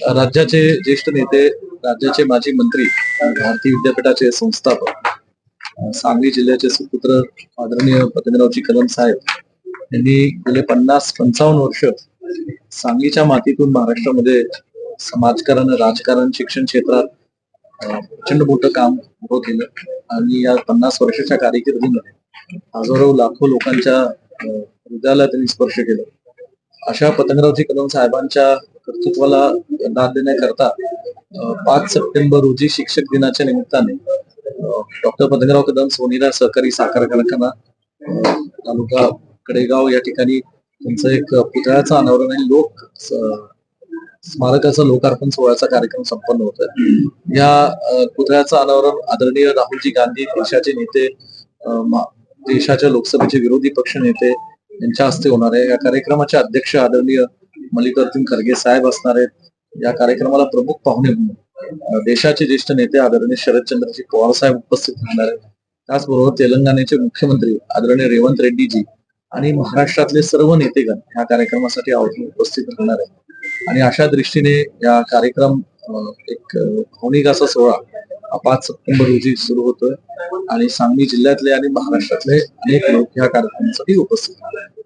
राज्याचे ज्येष्ठ नेते राज्याचे माजी मंत्री भारतीय विद्यापीठाचे संस्थापक सांगली जिल्ह्याचे सुपुत्र आदरणीय पतंगरावजी कलम साहेब यांनी गेले पन्नास पंचावन्न वर्ष सांगलीच्या मातीतून महाराष्ट्रामध्ये समाजकारण राजकारण शिक्षण क्षेत्रात प्रचंड मोठं काम उभं केलं आणि या पन्नास वर्षाच्या कारकिर्दीमध्ये हजारो लाखो लोकांच्या हृदयाला त्यांनी स्पर्श केलं. अशा पतंगरावजी कदम साहेबांच्या कर्तृत्वाला दाद देण्याकरता पाच सप्टेंबर रोजी शिक्षक दिनाच्या निमित्ताने डॉक्टर पतंगराव कदम सोनीला सहकारी साखर कारखाना तालुका कडेगाव या ठिकाणी त्यांचं एक पुतळ्याचं अनावरण आणि लोक स्मारकाचा लोकार्पण सोहळ्याचा कार्यक्रम संपन्न होत आहे या पुतळ्याचं अनावरण आदरणीय राहुलजी गांधी देशाचे नेते देशाच्या लोकसभेचे विरोधी पक्ष नेते यांच्या हस्ते होणार आहे. या कार्यक्रमाचे अध्यक्ष आदरणीय मल्लिकार्जुन खरगे साहेब असणार आहेत. या कार्यक्रमाला प्रमुख पाहुणे म्हणून देशाचे ज्येष्ठ नेते आदरणीय शरदचंद्रजी पवार साहेब उपस्थित राहणार आहेत. त्याचबरोबर तेलंगणाचे मुख्यमंत्री आदरणीय रेवंत रेड्डीजी आणि महाराष्ट्रातले सर्व नेतेगण या कार्यक्रमासाठी आवडून उपस्थित राहणार आहेत. आणि अशा दृष्टीने या कार्यक्रम एक भावनिक असा सोहळा पाच सप्टेंबर रोजी सुरू होतोय. आणि सांगली जिल्ह्यातले आणि महाराष्ट्रातले अनेक लोक या कार्यक्रमासाठी उपस्थित राहणार आहेत.